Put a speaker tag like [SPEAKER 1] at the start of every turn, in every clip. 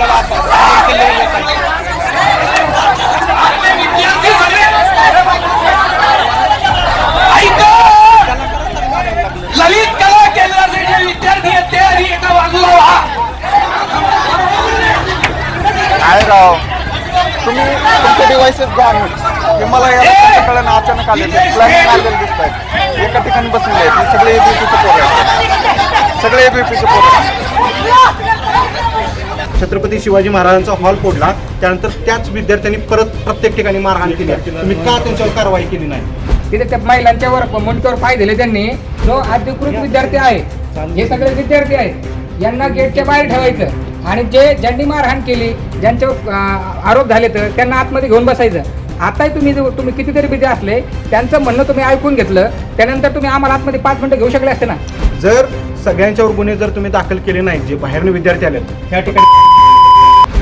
[SPEAKER 1] आहे.
[SPEAKER 2] ललित कला केंद्राचे जे विद्यार्थी आहेत ते आणि एका बाजूला व्हा.
[SPEAKER 3] काय राव. तुम्ही तुमचे डिव्हाइसेस गॉन हे मला या कळलं अचानक आले प्लॅनिंग आलेले दिसत आहेत एका ठिकाणी बसलेले आहेत. सगळे एबीपीचे पोरं आहेत. सगळे एबीपीचे पोरं आहेत.
[SPEAKER 4] छत्रपती शिवाजी महाराजांचा हॉल फोडला. त्यानंतर त्याच विद्यार्थ्यांनी परत प्रत्येक ठिकाणी मारहाण केली. तुम्ही का त्यांच्यावर कारवाई केली नाही?
[SPEAKER 5] तिथे त्या महिलांच्यावर मुंडक्यावर पाय दिले त्यांनी. जो अधिकृत विद्यार्थी आहे हे सगळे विद्यार्थी आहेत यांना गेटच्या बाहेर ठेवायचं. आणि जे ज्यांनी मारहाण केली ज्यांच्यावर आरोप झाले तर त्यांना आतमध्ये घेऊन बसायचं. आताही तुम्ही जो- तुम्ही कितीतरी बिझी असले त्यांचं म्हणणं तुम्ही ऐकून घेतलं त्यानंतर तुम्ही आम्हाला आतमध्ये पाच मिनिटं घेऊ शकले असते ना?
[SPEAKER 4] जर सगळ्यांच्यावर गुन्हे जर तुम्ही दाखल केले नाही जे बाहेरने विद्यार्थी आले त्या ठिकाणी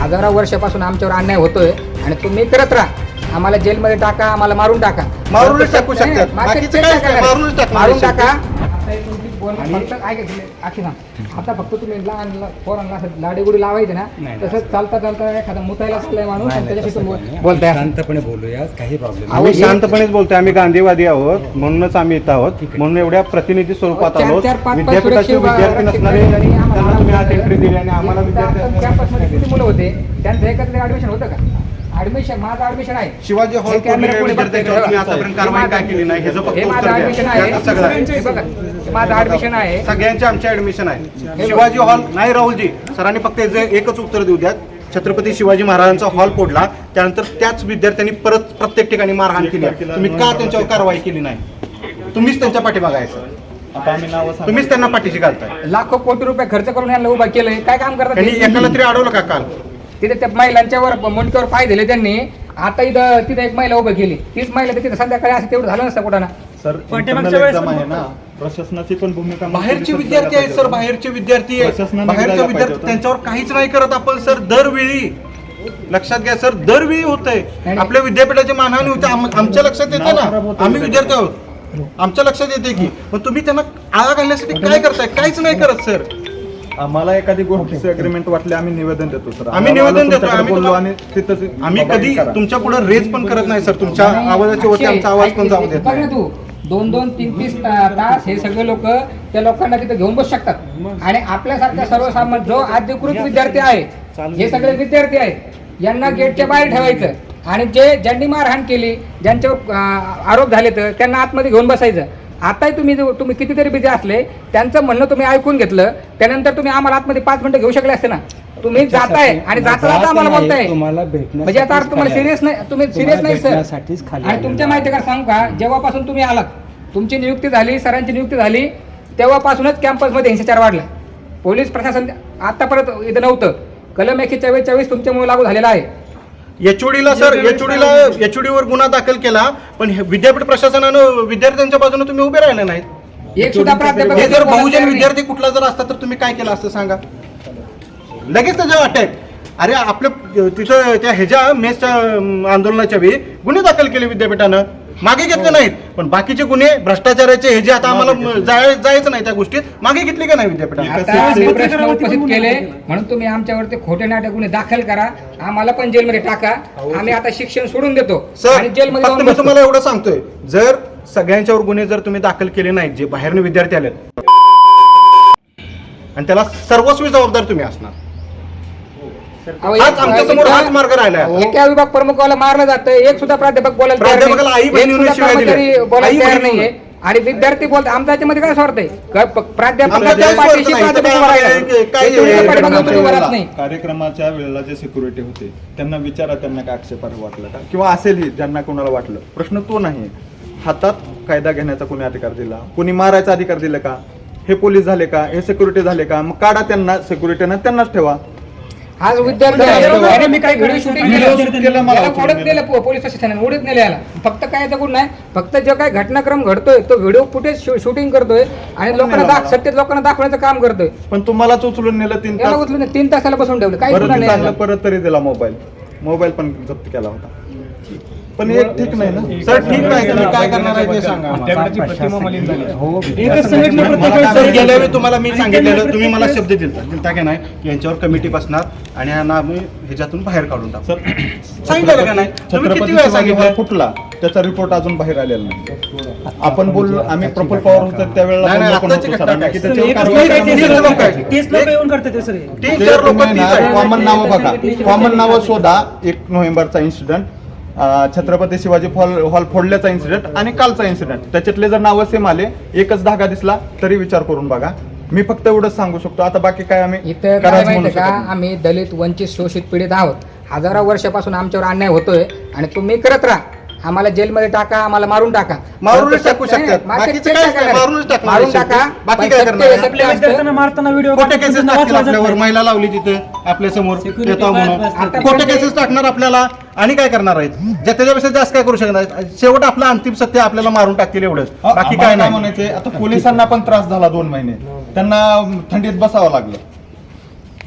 [SPEAKER 5] हजारो वर्षापासून आमच्यावर अन्याय होतोय आणि तुम्ही करत राहा. आम्हाला जेलमध्ये टाका आम्हाला मारून टाका.
[SPEAKER 4] मारूनच टाकू शकतात.
[SPEAKER 5] टाका मारून टाका. आता फक्त आखी आता तुम्ही लहान ल- पोरांना असं लाडेगुडी लावायचे ना तसंच चालता चालता एखादा मुतायला चाललाय माणूस आणि त्याच्याशी बोलताय.
[SPEAKER 6] शांतपणे बोलूया काही प्रॉब्लेम
[SPEAKER 5] अहो,
[SPEAKER 4] आम्ही
[SPEAKER 5] हे-
[SPEAKER 4] शांतपणेच बोलतोय. आम्ही गांधीवादी आहोत म्हणूनच आम्ही इथं आहोत. म्हणून एवढ्या प्रतिनिधी स्वरूपात
[SPEAKER 5] चार-
[SPEAKER 4] आहोत.
[SPEAKER 5] चार- पाच- पाच
[SPEAKER 4] विद्यापीठाचे
[SPEAKER 5] सुरक्षित
[SPEAKER 4] विद्यार्थी नसणारे त्यांना तुम्ही एंट्री दिली आणि आम्हाला विद्यार्थी
[SPEAKER 5] कॅम्पसमध्ये किती मुलं होते? त्यांचं एकत्र ऍडमिशन होतं का? ऍडमिशन माझं ऍडमिशन आहे.
[SPEAKER 4] शिवाजी हॉल
[SPEAKER 5] हे कॅमेरा कोणी बघतंय?
[SPEAKER 4] आतापर्यंत कारवाई काय केली नाही?
[SPEAKER 5] हे माझं
[SPEAKER 4] उत्तर द्या.
[SPEAKER 5] ऍडमिशन आहे.
[SPEAKER 4] सगळं आहे.
[SPEAKER 5] हे बघा. माझं ऍडमिशन आहे.
[SPEAKER 4] सगळ्यांचे आमचे ऍडमिशन आहे. शिवाजी हॉल नाही राहुलजी. सरांनी फक्त एकच उत्तर देऊ द्यात. छत्रपती शिवाजी महाराजांचा हॉल फोडला. त्यानंतर त्याच विद्यार्थ्यांनी परत प्रत्येक ठिकाणी मारहाण केली तुम्ही का त्यांच्यावर कारवाई केली नाही? तुम्हीच त्यांच्या पाठी बघायचं तुम्हीच त्यांना पाठीशी घालताय.
[SPEAKER 5] लाखो कोटी रुपये खर्च करून यांना उभा केलंय. काय काम करतात?
[SPEAKER 4] एकाला तरी अडवलं का काल?
[SPEAKER 5] तिथे त्या महिलांच्यावर मुंडक्यावर पाय दिले त्यांनी. आता इथं तिथे एक महिला उभं केली. तीच महिला तिथे संध्याकाळी असं तेवढं झालं नसतं कुठं ना.
[SPEAKER 3] सर
[SPEAKER 1] पाठीमागच्या वेळेस
[SPEAKER 3] एक्झाम
[SPEAKER 1] पण
[SPEAKER 3] आहे ना प्रशासनाची पण भूमिका
[SPEAKER 4] बाहेरचे विद्यार्थी आहेत सर बाहेरचे विद्यार्थी आहेत.
[SPEAKER 3] प्रशासनाने
[SPEAKER 4] बाहेरचे
[SPEAKER 3] बघायला
[SPEAKER 4] विद्यार्थी
[SPEAKER 3] पाहिजे होतं.
[SPEAKER 4] त्यांच्यावर काहीच नाही करत आपण सर दरवेळी. लक्षात घ्या सर दरवेळी होत आहे
[SPEAKER 5] नाही.
[SPEAKER 4] आपल्या विद्यापीठाची मानहानी होते. आम- आमच्या लक्षात येते
[SPEAKER 3] नाव खराब
[SPEAKER 4] ना
[SPEAKER 3] होतं
[SPEAKER 4] आम्ही विद्यार्थी आहोत. आमच्या लक्षात येते की. पण तुम्ही त्यांना आळा घालण्यासाठी काय करताय? काहीच नाही करत सर
[SPEAKER 3] आम्हाला एखादी गोष्टीचं अग्रीमेंट वाटले आम्ही निवेदन देतो सर
[SPEAKER 4] आम्ही निवेदन देतो, आम्ही
[SPEAKER 3] बोललो आणि
[SPEAKER 4] आम्ही कधी तुमच्यापुढे रेज पण करत नाही सर तुमच्या आवाजाच्या वरती आमचा आवाज पण जाऊ देत नाही.
[SPEAKER 5] दोन दोन तीन तीस तास हे सगळे लोक त्या लोकांना तिथे घेऊन बसू शकतात. आणि आपल्यासारख्या सर्वसामान्य जो अधिकृत विद्यार्थी आहे हे सगळे विद्यार्थी आहेत यांना गेटच्या बाहेर ठेवायचं. आणि जे ज्यांनी मारहाण केली ज्यांच्यावर आरोप झाले तर त्यांना आतमध्ये घेऊन बसायचं. आताही तुम्ही तुम्ही कितीतरी बिझी असले त्यांचं म्हणणं तुम्ही ऐकून घेतलं त्यानंतर तुम्ही आम्हाला आतमध्ये पाच मिनिटं घेऊ शकले असते ना? तुम्ही जाताय आणि जाता जाता आम्हाला बोलताय.
[SPEAKER 6] तुम्हाला भेटण्यासाठीच
[SPEAKER 5] म्हणजे आता अर्थ तुम्हाला सिरियस नाही तुम्ही सिरियस नाही सर आणि तुमच्या. माहिती का सांगू का? जेव्हापासून तुम्ही आलात तुमची नियुक्ती झाली सरांची नियुक्ती झाली तेव्हापासूनच कॅम्पसमध्ये हिंसाचार वाढला पोलीस प्रशासन आता परत इथं नव्हतं. कलम एकशे चव्वेचाळीस चव्वीस तुमच्यामुळे लागू झालेला आहे.
[SPEAKER 4] एचओडीला सर एचओडीला एचओडीवर गुन्हा दाखल केला पण हे विद्यापीठ प्रशासनानं विद्यार्थ्यांच्या बाजूने तुम्ही उभे राहिले नाहीत.
[SPEAKER 5] एक सुद्धा प्राध्यापक
[SPEAKER 4] हे जर बहुजन. विद्यार्थी कुठला जर असता तर तुम्ही काय केलं असतं सांगा. लगेच त्याच्या अटॅक अरे आपल्या तिथं त्या ह्याच्या मेसच्या आंदोलनाच्या वेळी गुन्हे दाखल केले विद्यापीठानं. मागे घेतले नाहीत. पण बाकीचे गुन्हे भ्रष्टाचाराचे हे जे आता आम्हाला जायचं नाही त्या गोष्टीत मागे घेतले का नाही विद्यापीठाने?
[SPEAKER 5] हे प्रश्न उपस्थित केले. म्हणून तुम्ही आमच्यावरती खोटे नाटक गुन्हे दाखल करा. आम्हाला पण जेलमध्ये टाका. आम्ही आता शिक्षण सोडून देतो.
[SPEAKER 4] सर
[SPEAKER 5] आणि जेलमध्ये
[SPEAKER 4] मी. तुम्हाला एवढं सांगतोय. जर सगळ्यांच्यावर गुन्हे जर तुम्ही दाखल केले नाहीत जे बाहेरने विद्यार्थी आलेत आणि त्याला सर्वस्वी जबाबदार तुम्ही असणार.
[SPEAKER 5] आमच्यासमोर
[SPEAKER 4] हाच मार्ग.
[SPEAKER 5] एका विभाग प्रमुखाला मारलं जातं एक सुद्धा प्राध्यापक बोलायला तयार नाही.
[SPEAKER 4] प्राध्यापकाला आई
[SPEAKER 5] एक
[SPEAKER 4] बहिणीने
[SPEAKER 5] सुद्धा
[SPEAKER 4] शिव्या दिल्या.
[SPEAKER 5] कर्मचारी बोलायला तयार
[SPEAKER 4] बहिणीने.
[SPEAKER 5] नाहीये आणि विद्यार्थी बोलतात आमच्या याच्यामध्ये काय स्वार्थ आहे का प- प्राध्यापक
[SPEAKER 4] आमच्या
[SPEAKER 5] त्या
[SPEAKER 4] काही स्वार्थ
[SPEAKER 5] पाठीशी
[SPEAKER 4] नाही.
[SPEAKER 5] प्राध्यापक
[SPEAKER 4] इथं
[SPEAKER 5] उभा
[SPEAKER 4] काय-
[SPEAKER 5] राहिला.
[SPEAKER 4] काय- काय-
[SPEAKER 5] तुमच्या पाठीमागे तुम्ही उभा राहत नाही
[SPEAKER 3] कार्यक्रमाच्या वेळेला जे सिक्युरिटी होते त्यांना विचारा त्यांना काय आक्षेपार्ह वाटलं का किंवा असेलही ज्यांना कोणाला वाटलं प्रश्न तो नाही हातात कायदा घेण्याचा कोणी अधिकार दिला कोणी मारायचा अधिकार दिला का हे पोलीस झाले का हे सिक्युरिटी झाले का मग काढा त्यांना सिक्युरिटीनं त्यांनाच ठेवा
[SPEAKER 5] आज विद्यार्थी याने मी काही व्हिडिओ शूटिंग
[SPEAKER 3] Video shoot केलं मला
[SPEAKER 5] केलं
[SPEAKER 3] उचलून
[SPEAKER 5] ओढत नेलं पो- पोलीस स्टेशनाने ओढत नेलं याला. फक्त काय गुण नाही फक्त जो काय घटनाक्रम घडतोय तो व्हिडिओ फुटेज शूटिंग करतोय आणि लोकांना दाख? सत्तेत लोकांना दाखवण्याचं काम करतोय.
[SPEAKER 3] पण तुम्हालाच उचलून नेलं तीन
[SPEAKER 5] याला
[SPEAKER 3] तास.
[SPEAKER 5] उचलून तीन तासाला बसून ठेवलं. काही गुन्हा नाही
[SPEAKER 3] परत तरी दिला मोबाईल. मोबाईल पण जप्त केला होता. पण हे ठीक नाही ना?
[SPEAKER 4] सर ठीक नाही तुम्ही काय करणार आहे ते सांगा. आम्हाला.
[SPEAKER 1] विद्यापीठाची प्रतिमा मलिन झाली.
[SPEAKER 6] हो
[SPEAKER 4] सर गेल्या वेळी तुम्हाला मी सांगितलेलं तुम्ही मला शब्द दिलता. दिलता की नाही? की यांच्यावर कमिटी बसणार आणि यांना आम्ही ह्याच्यातून बाहेर काढून टाकू. सांगितलेलं का नाही? तुम्ही किती
[SPEAKER 3] छत्रपती
[SPEAKER 4] वेळा
[SPEAKER 3] शिवाजी
[SPEAKER 4] सांगितलं?
[SPEAKER 3] फुटला त्याचा रिपोर्ट अजून बाहेर आलेला नाही. आपण बोललो आम्ही प्रफुल पवार होतो त्यावेळेला
[SPEAKER 4] नाही, नाही,
[SPEAKER 3] बोललो पण
[SPEAKER 4] आत्ताची
[SPEAKER 3] होतो
[SPEAKER 4] घटना
[SPEAKER 3] सरांना की
[SPEAKER 4] काय?
[SPEAKER 3] त्याच्यावर
[SPEAKER 4] एकच
[SPEAKER 3] कारवाई
[SPEAKER 4] लोक आहेत,
[SPEAKER 3] करणं
[SPEAKER 4] तीस लोक आहेत.
[SPEAKER 3] गरजेचं आहे.
[SPEAKER 4] तीस लोक येऊन करते ते सर. तीन
[SPEAKER 3] ते
[SPEAKER 4] चार लोक
[SPEAKER 3] तुम्ही ना
[SPEAKER 4] तीस आहेत.
[SPEAKER 3] कॉमन नावं बघा. कॉमन नावं शोधा. एक नोव्हेंबरचा incident Chhatrapati Shivaji hall hall फोडल्याचा incident आणि कालचा इन्सिडेंट त्याच्यातले जर नावं सेम आले एकच धागा दिसला तरी विचार करून बघा. मी फक्त एवढंच सांगू शकतो. आता बाकी काय आम्ही
[SPEAKER 5] इथं काय
[SPEAKER 3] करायचं म्हणू
[SPEAKER 5] माहितीये का?
[SPEAKER 3] शकत नाही.
[SPEAKER 5] आम्ही दलित वंचित शोषित पीडित आहोत. हजारो वर्षापासून आमच्यावर अन्याय होतोय आणि तुम्ही करत राहा. आम्हाला जेलमध्ये टाका आम्हाला मारून टाका.
[SPEAKER 4] मारूनच टाकू
[SPEAKER 5] नाही,
[SPEAKER 4] शकतात.
[SPEAKER 5] मागे
[SPEAKER 4] बाकीचं
[SPEAKER 5] तेच
[SPEAKER 4] काहीच
[SPEAKER 5] टाका
[SPEAKER 4] नाही,
[SPEAKER 5] नाही.
[SPEAKER 4] मारूनच टाकणार
[SPEAKER 5] मारून
[SPEAKER 4] आहे
[SPEAKER 5] टाका.
[SPEAKER 4] शेवटी. बाकी
[SPEAKER 5] पण
[SPEAKER 4] काय
[SPEAKER 5] सत्य-
[SPEAKER 4] करणार? आहे?
[SPEAKER 5] सत्य असतं.
[SPEAKER 4] खोटे केसेस टाकतील आपल्यावर. महिला लावली तिथे आपल्यासमोर. येतो म्हणून.
[SPEAKER 5] आता
[SPEAKER 4] खोटे केसेस टाकणार आपल्याला. आणि काय करणार आहेत? जे त्याच्यापेक्षा जास्त काय करू शकणार आहेत? शेवट आपलं अंतिम सत्य आपल्याला मारून टाकतील एवढंच. बाकी काय नाही.
[SPEAKER 3] म्हणायचंय? आता पोलिसांना पण त्रास झाला दोन महिने. त्यांना थंडीत बसावं लागलं.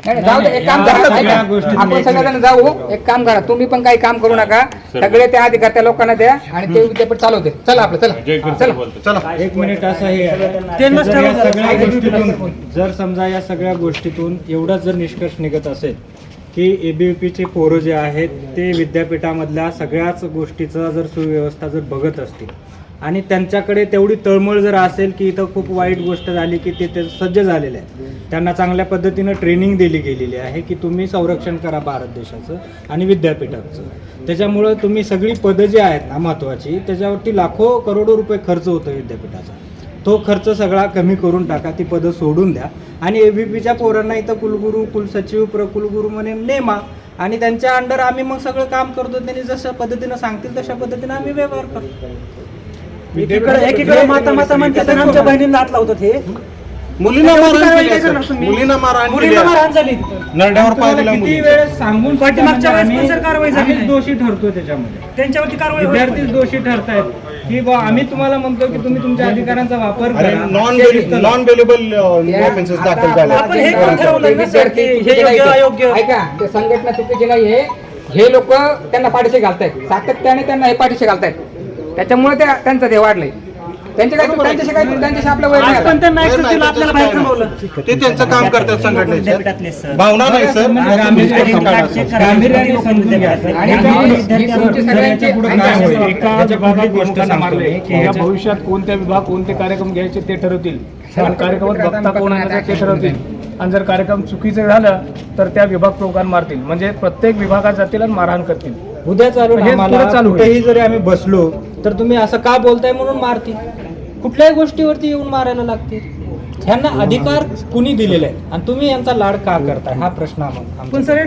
[SPEAKER 5] नाही, नाही, जाऊ दे एक काम करा आपण सगळेजण जाऊ. एक काम करा तुम्ही पण काही काम करू नका. सगळे त्या अधिकार त्या लोकांना द्या आणि ते विद्यापीठ चालवते. चला आपलं चला. चला.
[SPEAKER 4] चला.
[SPEAKER 6] एक मिनिट असं हे आहे. जर या सगळ्या गोष्टीतून जर समजा या सगळ्या गोष्टीतून एवढाच जर निष्कर्ष निघत असेल की ए बी पी चे पोरं जे आहेत ते विद्यापीठामधल्या सगळ्याच गोष्टीचं जर सुव्यवस्था जर बघत असतील आणि त्यांच्याकडे तेवढी तळमळ जर असेल की इथं खूप वाईट गोष्ट झाली की ते ते सज्ज झालेले आहेत. त्यांना चांगल्या पद्धतीनं ट्रेनिंग दिली गेलेली आहे की तुम्ही संरक्षण करा भारत देशाचं आणि विद्यापीठाचं. त्याच्यामुळं तुम्ही सगळी पदं जी आहेत ना महत्त्वाची त्याच्यावरती लाखो करोडो रुपये खर्च होतो विद्यापीठाचा. तो खर्च सगळा कमी करून टाका ती पदं सोडून द्या. आणि एबीपीच्या पोरांना इथं कुलगुरू कुलसचिव प्रकुलगुरू म्हणे नेमा. आणि त्यांच्या अंडर आम्ही मग सगळं काम करतो त्यांनी जशा पद्धतीनं सांगतील तशा पद्धतीनं आम्ही व्यवहार करतो.
[SPEAKER 7] एकीकडे एकीकडे माता माता म्हणतात आमच्या बहिणींना हात लावतात हे.
[SPEAKER 4] मुलींना मारहाण केली? मुलींना मारहाण केली
[SPEAKER 7] मुलींना
[SPEAKER 4] आहे.
[SPEAKER 7] मारहाण झाली तिथं.
[SPEAKER 4] नरड्यावर पाय दिला
[SPEAKER 6] किती
[SPEAKER 4] मुली
[SPEAKER 6] वेळेस सांगून
[SPEAKER 7] पाठीमागच्या वेळेस पण
[SPEAKER 6] आम्ही-
[SPEAKER 7] सर कारवाई झाली नाही.
[SPEAKER 6] दोषी ठरतो त्याच्यामध्ये
[SPEAKER 7] त्यांच्यावरती कारवाई होत
[SPEAKER 6] विद्यार्थीच
[SPEAKER 7] नाही.
[SPEAKER 6] दोषी ठरतायत की बा आम्ही तुम्हाला म्हणतो की तुम्ही तुमच्या अधिकारांचा वापर
[SPEAKER 4] अरे
[SPEAKER 6] करा
[SPEAKER 4] नॉन
[SPEAKER 5] त्या-
[SPEAKER 4] ऑफेन्सेस
[SPEAKER 5] आता
[SPEAKER 4] दाखल झाले
[SPEAKER 7] आपण हे
[SPEAKER 5] आता
[SPEAKER 7] कोण ठरवलंय ना, सर, की हे
[SPEAKER 5] चुकीचे
[SPEAKER 7] योग्य,
[SPEAKER 5] नाहीये.
[SPEAKER 7] अयोग्य?
[SPEAKER 5] ऐका ते संघटना चुकीची नाहीये हे लोक त्यांना पाठीशी घालतायत सातत्याने त्यांना हे पाठीशी घालतायत त्याच्यामुळे ते त्यांचं ते वाढलंय त्यांचे काय त्यांच्याशी काय त्यांच्याशी आपलं वैर नाही
[SPEAKER 7] आज
[SPEAKER 5] आता.
[SPEAKER 7] पण त्यांना access
[SPEAKER 4] नाही,
[SPEAKER 7] दिला, आपल्याला बाहेर
[SPEAKER 4] त्याचं काय
[SPEAKER 7] थांबवलं.
[SPEAKER 4] ते त्यांचं काम करतात संघटनेचं. भावना नाही सर.
[SPEAKER 6] गांभीर्य- गांभीर्याने समजून घ्या सर.
[SPEAKER 5] आणि
[SPEAKER 6] याच्या पुढे-
[SPEAKER 5] तुमची सगळ्यांची-
[SPEAKER 6] याच्यापुढे
[SPEAKER 5] आणि
[SPEAKER 6] काय होईल?
[SPEAKER 5] काय-
[SPEAKER 1] एका
[SPEAKER 6] याच्या
[SPEAKER 1] विभागात
[SPEAKER 6] पुढली गोष्ट
[SPEAKER 1] लोकांना
[SPEAKER 6] सांगतो
[SPEAKER 1] मारले
[SPEAKER 6] मी, की
[SPEAKER 1] या
[SPEAKER 6] याच्या-
[SPEAKER 1] भविष्यात कोणत्या विभाग कोणते कार्यक्रम घ्यायचे ते ठरवतील. आणि कार्यक्रमात बघता कोण आणायचं ते ठरवतील. आणि जर कार्यक्रम चुकीचं झालं तर त्या विभाग प्रोग्राम मारतील. म्हणजे प्रत्येक विभागात जातील आणि मारहाण करतील.
[SPEAKER 6] उद्या चालू
[SPEAKER 1] हे
[SPEAKER 6] आम्हाला
[SPEAKER 1] पुढं चालू होईल.
[SPEAKER 6] कुठेही जरी आम्ही बसलो तर तुम्ही असं का बोलताय म्हणून मारतील? कुठल्याही गोष्टीवरती येऊन मारायला लागतील ह्यांना अधिकार कुणी दिलेले आहेत? आणि तुम्ही यांचा लाड का करताय? हा प्रश्न आम्हाला
[SPEAKER 7] पण सर